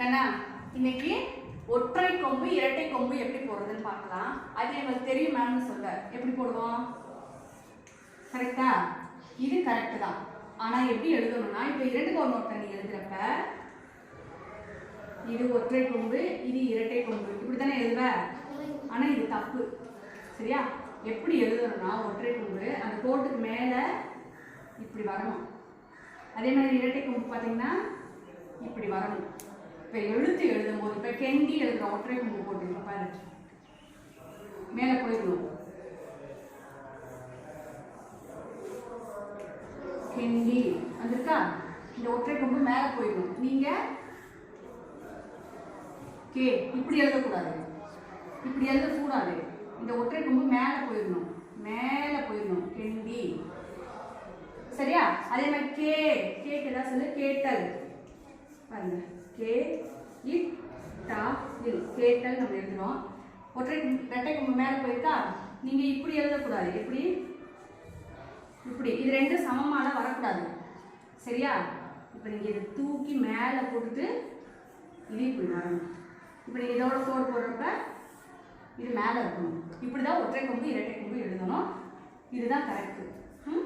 கண்ணா இன்னைக்கு ஒற்றை கொம்பு இரட்டை கொம்பு எப்படி போடுறதுன்னு பார்க்கலாம். அது எங்களுக்கு தெரியும் மேம்னு சொல்ல. எப்படி போடுவோம்? கரெக்டா இது கரெக்டு தான். ஆனால் எப்படி எழுதணும்னா இப்போ இரண்டு கவர் நோட் பண்ணி எழுதுறப்ப இது ஒற்றை கொம்பு இது இரட்டை கொம்பு. இப்படி தானே எழுதுவ? ஆனால் இது தப்பு. சரியா? எப்படி எழுதணும்னா ஒற்றை கொம்பு அந்த கோட்டுக்கு மேலே இப்படி வரணும். அதே மாதிரி இரட்டை கொம்பு பார்த்தீங்கன்னா இப்படி வரணும். இப்போ எழுத்து எழுதும் போது இப்போ கெண்டி எழுதுற ஒற்றை கும்பு போட்டுருக்கோம் பாரு. மேலே போயிடணும் கெண்டி வந்திருக்கா? இந்த ஒற்றை கொம்பு மேலே போயிடணும் நீங்கள் கே. இப்படி எழுதக்கூடாது. இப்படி எழுதக்கூடாது. இந்த ஒற்றை கொம்பு மேலே போயிடணும். மேலே போயிடணும். கெண்டி. சரியா? அதே மாதிரி கே. கேக்கு ஏதாவது சொல்லு. கேட்டல். பாருங்க. கே இட் டா இல் கேட்டல் நம்ம எழுதுறோம். ஒற்றை ரெட்டைக்கு மேலே போயிருக்கா? நீங்கள் இப்படி எழுதக்கூடாது. எப்படி? இப்படி. இது ரெண்டும் சமமான வரக்கூடாது. சரியா? இப்போ நீங்கள் இதை தூக்கி மேலே போட்டுட்டு இது இப்படி வரணும். இப்போ நீங்கள் இதோட கோடு போடுறப்ப இது மேலே இருக்கணும். இப்படி தான் ஒற்றை கொம்பு இரட்டை கொம்பு எழுதணும். இதுதான் கரெக்டு ம்?